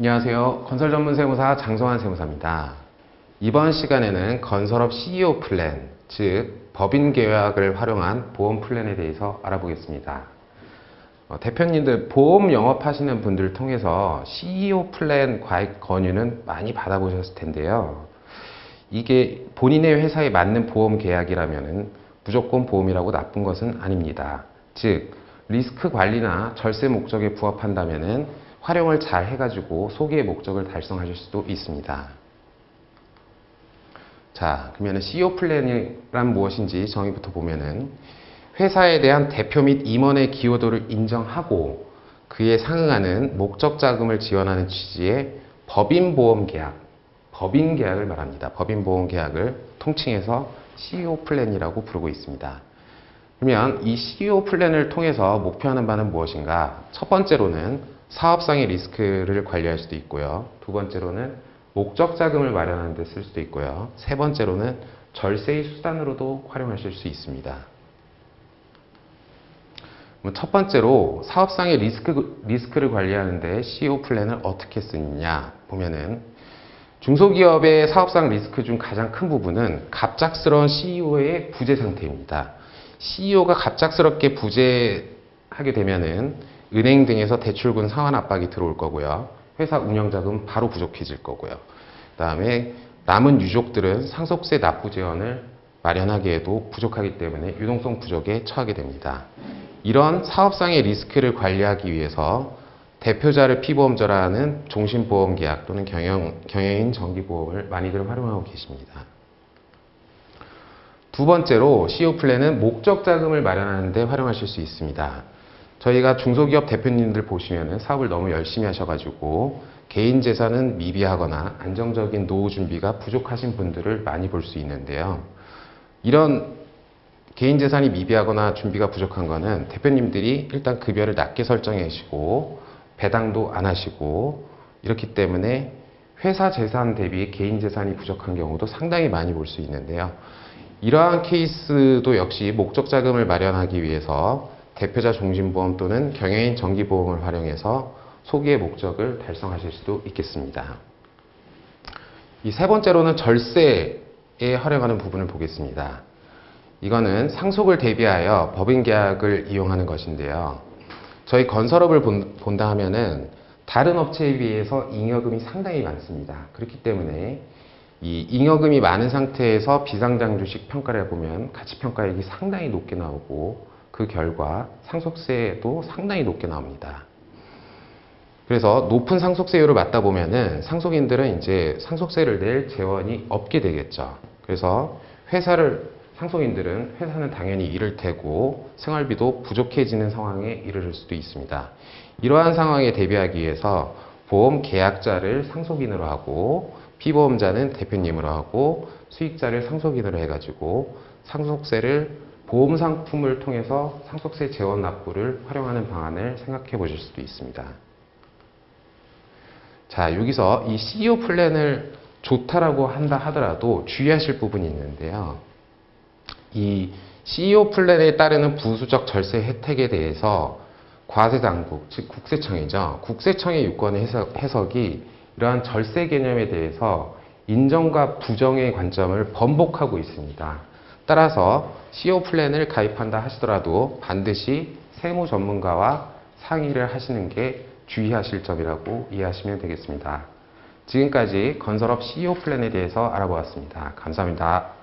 안녕하세요. 건설 전문 세무사 장성환 세무사입니다. 이번 시간에는 건설업 CEO 플랜, 즉 법인 계약을 활용한 보험 플랜에 대해서 알아보겠습니다. 어, 대표님들 보험 영업하시는 분들 통해서 CEO 플랜 가입 권유는 많이 받아보셨을 텐데요. 이게 본인의 회사에 맞는 보험 계약이라면 무조건 보험이라고 나쁜 것은 아닙니다. 즉 리스크 관리나 절세 목적에 부합한다면 활용을 잘 해가지고 소개의 목적을 달성하실 수도 있습니다. 자, 그러면 CEO 플랜이란 무엇인지 정의부터 보면은 회사에 대한 대표 및 임원의 기여도를 인정하고 그에 상응하는 목적 자금을 지원하는 취지의 법인 보험 계약, 법인 계약을 말합니다. 법인 보험 계약을 통칭해서 CEO 플랜이라고 부르고 있습니다. 그러면 이 CEO 플랜을 통해서 목표하는 바는 무엇인가? 첫 번째로는 사업상의 리스크를 관리할 수도 있고요. 두 번째로는 목적 자금을 마련하는 데 쓸 수도 있고요. 세 번째로는 절세의 수단으로도 활용하실 수 있습니다. 첫 번째로 사업상의 리스크, 리스크를 관리하는데 CEO 플랜을 어떻게 쓰느냐 보면은 중소기업의 사업상 리스크 중 가장 큰 부분은 갑작스러운 CEO의 부재 상태입니다. CEO가 갑작스럽게 부재하게 되면은 은행 등에서 대출군 상환 압박이 들어올 거고요. 회사 운영자금 바로 부족해질 거고요. 그 다음에 남은 유족들은 상속세 납부 재원을 마련하기에도 부족하기 때문에 유동성 부족에 처하게 됩니다. 이런 사업상의 리스크를 관리하기 위해서 대표자를 피보험자라는 종신보험 계약 또는 경영, 경영인 정기보험을 많이들 활용하고 계십니다. 두 번째로 CEO 플랜은 목적 자금을 마련하는 데 활용하실 수 있습니다. 저희가 중소기업 대표님들 보시면 사업을 너무 열심히 하셔가지고 개인 재산은 미비하거나 안정적인 노후 준비가 부족하신 분들을 많이 볼 수 있는데요. 이런 개인 재산이 미비하거나 준비가 부족한 거는 대표님들이 일단 급여를 낮게 설정해 주시고 배당도 안 하시고 이렇기 때문에 회사 재산 대비 개인 재산이 부족한 경우도 상당히 많이 볼 수 있는데요. 이러한 케이스도 역시 목적 자금을 마련하기 위해서 대표자 종신보험 또는 경영인 정기보험을 활용해서 소기의 목적을 달성하실 수도 있겠습니다. 이 세 번째로는 절세에 활용하는 부분을 보겠습니다. 이거는 상속을 대비하여 법인 계약을 이용하는 것인데요. 저희 건설업을 본다 하면은 다른 업체에 비해서 잉여금이 상당히 많습니다. 그렇기 때문에 이 잉여금이 많은 상태에서 비상장 주식 평가를 해보면 가치평가액이 상당히 높게 나오고 그 결과 상속세도 상당히 높게 나옵니다. 그래서 높은 상속세율을 맞다 보면은 상속인들은 이제 상속세를 낼 재원이 없게 되겠죠. 그래서 회사를 상속인들은 회사는 당연히 잃을 테고 생활비도 부족해지는 상황에 이르를 수도 있습니다. 이러한 상황에 대비하기 위해서 보험 계약자를 상속인으로 하고 피보험자는 대표님으로 하고 수익자를 상속인으로 해가지고 상속세를 보험 상품을 통해서 상속세 재원 납부를 활용하는 방안을 생각해 보실 수도 있습니다. 자, 여기서 이 CEO 플랜을 좋다라고 한다 하더라도 주의하실 부분이 있는데요. 이 CEO 플랜에 따르는 부수적 절세 혜택에 대해서 과세당국, 즉 국세청이죠. 국세청의 유권의 해석, 해석이 이러한 절세 개념에 대해서 인정과 부정의 관점을 번복하고 있습니다. 따라서 CEO 플랜을 가입한다 하시더라도 반드시 세무 전문가와 상의를 하시는 게 주의하실 점이라고 이해하시면 되겠습니다. 지금까지 건설업 CEO 플랜에 대해서 알아보았습니다. 감사합니다.